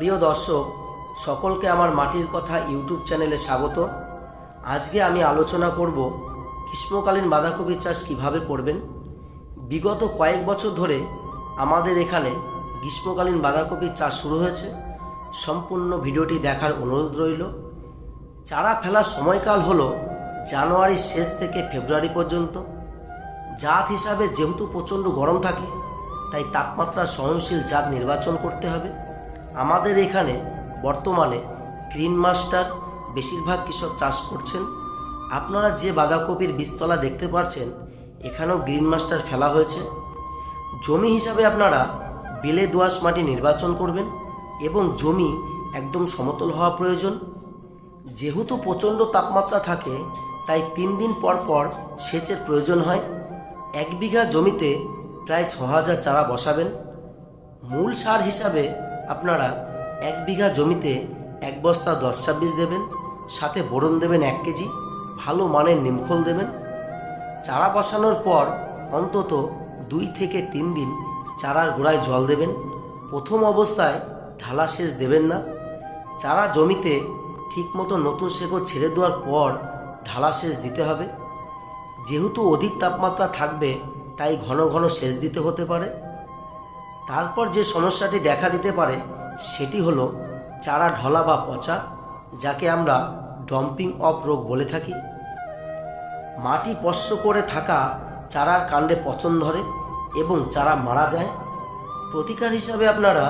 প্রিয় দর্শক, সকলকে আমার মাটির কথা ইউটিউব চ্যানেলে স্বাগত। আজকে আমি আলোচনা করব গ্রীষ্মকালীন বাঁধাকপির চাষ কীভাবে করবেন। বিগত কয়েক বছর ধরে আমাদের এখানে গ্রীষ্মকালীন বাঁধাকপির চাষ শুরু হয়েছে। সম্পূর্ণ ভিডিওটি দেখার অনুরোধ রইল। চারা ফেলার সময়কাল হলো জানুয়ারির শেষ থেকে ফেব্রুয়ারি পর্যন্ত। জাত হিসাবে যেহেতু প্রচণ্ড গরম থাকে, তাই তাপমাত্রা সহনশীল জাত নির্বাচন করতে হবে। আমাদের এখানে বর্তমানে গ্রিন মাস্টার বেশিরভাগ কৃষক চাষ করছেন। আপনারা যে বাঁধাকপির বীজতলা দেখতে পাচ্ছেন এখানেও গ্রিন মাস্টার ফেলা হয়েছে। জমি হিসাবে আপনারা বেলে দোআঁশ মাটি নির্বাচন করবেন এবং জমি একদম সমতল হওয়া প্রয়োজন। যেহেতু প্রচণ্ড তাপমাত্রা থাকে, তাই তিন দিন পর পর সেচের প্রয়োজন হয়। এক বিঘা জমিতে প্রায় ছ হাজার চারা বসাবেন। মূল সার হিসাবে আপনারা এক বিঘা জমিতে এক বস্তা দশ ছাব্বিশ দেবেন, সাথে বোরন দেবেন এক কেজি, ভালো মানের নিমখোল দেবেন। চারা বসানোর পর অন্তত দুই থেকে তিন দিন চারার গোড়ায় জল দেবেন। প্রথম অবস্থায় ঢালা সেচ দেবেন না। চারা জমিতে ঠিকমতো নতুন শেকড় ছেড়ে দেওয়ার পর ঢালা সেচ দিতে হবে। যেহেতু অধিক তাপমাত্রা থাকবে, তাই ঘন ঘন সেচ দিতে হতে পারে। তারপর যে সমস্যাটি দেখা দিতে পারে, সেটি হলো চারা ঢলা বা পচা, যাকে আমরা ডম্পিং অফ রোগ বলে থাকি। মাটি স্পর্শ করে থাকা চারার কাণ্ডে পচন ধরে এবং চারা মারা যায়। প্রতিকার হিসাবে আপনারা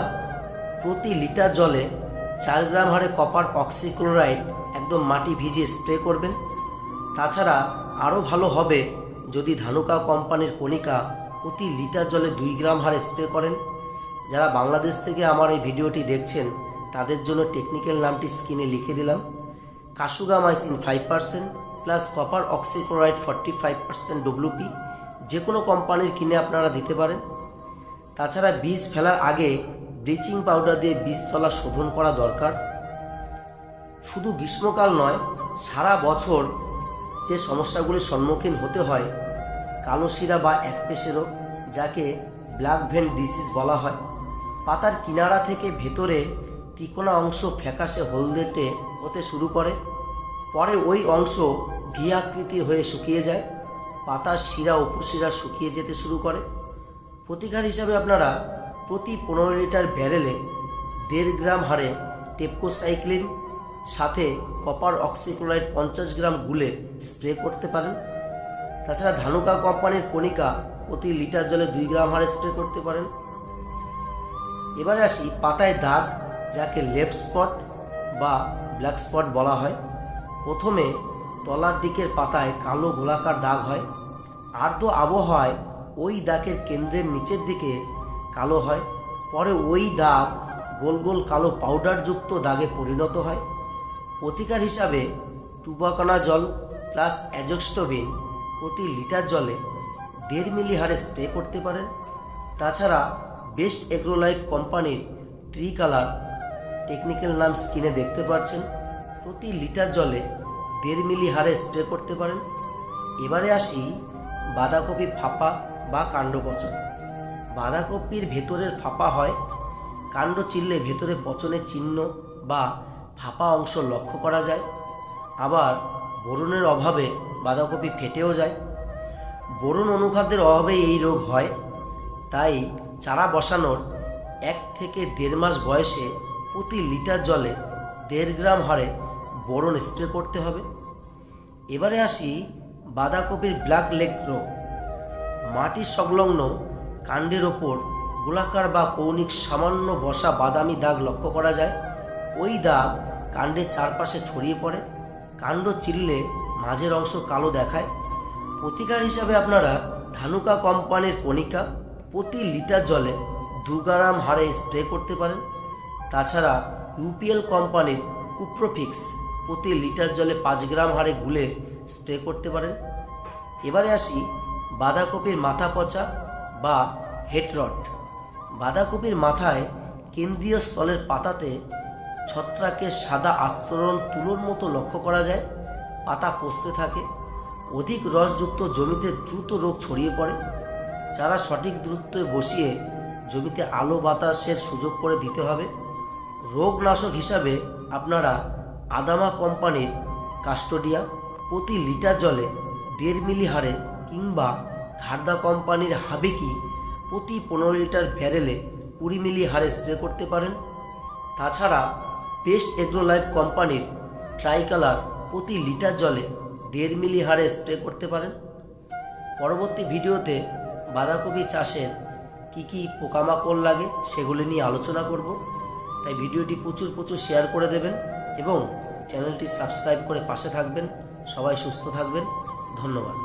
প্রতি লিটার জলে চার গ্রাম হারে কপার অক্সিক্লোরাইড একদম মাটি ভিজিয়ে স্প্রে করবেন। তাছাড়া আরও ভালো হবে যদি ধানুকা কোম্পানির কণিকা প্রতি লিটার জলে দুই গ্রাম হারে স্প্রে করেন। যারা বাংলাদেশ থেকে আমার এই ভিডিওটি দেখছেন, তাদের জন্য টেকনিক্যাল নামটি স্ক্রিনে লিখে দিলাম। Kasugamycin five percent, plus copper oxychloride forty five percent WP যে কোনো কোম্পানির কিনে আপনারা দিতে পারেন। তাছাড়া বীজ ফেলার আগে ব্লিচিং পাউডার দিয়ে বীজতলা শোধন করা দরকার। শুধু গ্রীষ্মকাল নয়, সারা বছর যে সমস্যাগুলির সম্মুখীন হতে হয়, কালো শিরা বা একপেশে রোগ যাকে ব্ল্যাক ভেন ডিসিজ বলা হয়। পাতার কিনারা থেকে ভেতরে তিকোনা অংশ ফ্যাকাশে হলদেটে হতে শুরু করে। পরে ওই অংশ ভি আকৃতির হয়ে শুকিয়ে যায়। পাতার শিরা, উপশিরা শুকিয়ে যেতে শুরু করে। প্রতিকার হিসাবে আপনারা প্রতি পনেরো লিটার ব্যারেলে দেড় গ্রাম হারে টেপকোসাইক্লিন, সাথে কপার অক্সিক্লোরাইড পঞ্চাশ গ্রাম গুলে স্প্রে করতে পারেন। তাছাড়া ধানুকা কোম্পানির কণিকা প্রতি লিটার জলে দুই গ্রাম হারে স্প্রে করতে পারেন। এবারে আসি পাতায় দাগ, যাকে লেফট স্পট বা ব্ল্যাক স্পট বলা হয়। প্রথমে তলার দিকের পাতায় কালো গোলাকার দাগ হয়। আর্দ্র আবহাওয়ায় ওই দাগের কেন্দ্রের নিচের দিকে কালো হয়। পরে ওই দাগ গোল গোল কালো পাউডারযুক্ত দাগে পরিণত হয়। প্রতিকার হিসাবে টুবাকানা জল প্লাস অ্যাজক্সটোবিন প্রতি লিটার জলে দেড় মিলি হারে স্প্রে করতে পারেন। তাছাড়া বেস্ট এগ্রোলাইফ কোম্পানির ট্রি কালার টেকনিক্যাল নাম স্কিনে দেখতে পাচ্ছেন। প্রতি লিটার জলে দেড় মিলি হারে স্প্রে করতে পারেন। এবারে আসি বাঁধাকপি ফাঁপা বা কাণ্ড পচন বাঁধাকপির ভেতরের ফাঁপা হয় কাণ্ড চিনলে ভেতরে পচনের চিহ্ন বা ফাঁপা অংশ লক্ষ্য করা যায়। আবার বোরনের অভাবে বাঁধাকপি ফেটেও যায়। বোরন অনুখাদ্যের অভাবে এই রোগ হয়। তাই চারা বসানোর এক থেকে দেড় মাস বয়সে প্রতি লিটার জলে দেড় গ্রাম হারে বোরন স্প্রে করতে হবে। এবারে আসি বাঁধাকপির ব্ল্যাক লেগ রোগ। মাটির সংলগ্ন কাণ্ডের ওপর গোলাকার বা কৌণিক সামান্য বসা বাদামি দাগ লক্ষ্য করা যায়। ওই দাগ কাণ্ডের চারপাশে ছড়িয়ে পড়ে। কাণ্ড চিরলে মাঝের অংশ কালো দেখায়। প্রতিকার হিসাবে আপনারা ধানুকা কোম্পানির কণিকা প্রতি লিটার জলে দু গ্রাম হারে স্প্রে করতে পারেন। তাছাড়া ইউপিএল কোম্পানির কুপ্রোফিক্স প্রতি লিটার জলে পাঁচ গ্রাম হারে গুলে স্প্রে করতে পারেন। এবারে আসি বাঁধাকপির মাথা পচা বা হেডরট বাঁধাকপির মাথায় কেন্দ্রীয় স্থলের পাতাতে ছত্রাকের সাদা আস্তরণ তুলোর মতো লক্ষ্য করা যায়। পাতা পচতে থাকে। অধিক রসযুক্ত জমিতে দ্রুত রোগ ছড়িয়ে পড়ে। চারা সঠিক দূরত্বে বসিয়ে জমিতে আলো বাতাসের সুযোগ করে দিতে হবে। রোগনাশক হিসাবে আপনারা আদামা কোম্পানির কাস্টোডিয়া প্রতি লিটার জলে দেড় মিলি হারে কিংবা ধারদা কোম্পানির হাবেকি প্রতি পনেরো লিটার ব্যারেলে কুড়ি মিলি হারে স্প্রে করতে পারেন। তাছাড়া বেস্ট এগ্রোলাইফ কোম্পানির ট্রাইকালার প্রতি লিটার জলে দেড় মিলি হারে স্প্রে করতে পারেন। পরবর্তী ভিডিওতে বাঁধাকপি চাষের কি কি পোকামাকড় লাগে সেগুলি নিয়ে আলোচনা করব। তাই ভিডিওটি প্রচুর প্রচুর শেয়ার করে দেবেন এবং চ্যানেলটি সাবস্ক্রাইব করে পাশে থাকবেন। সবাই সুস্থ থাকবেন। ধন্যবাদ।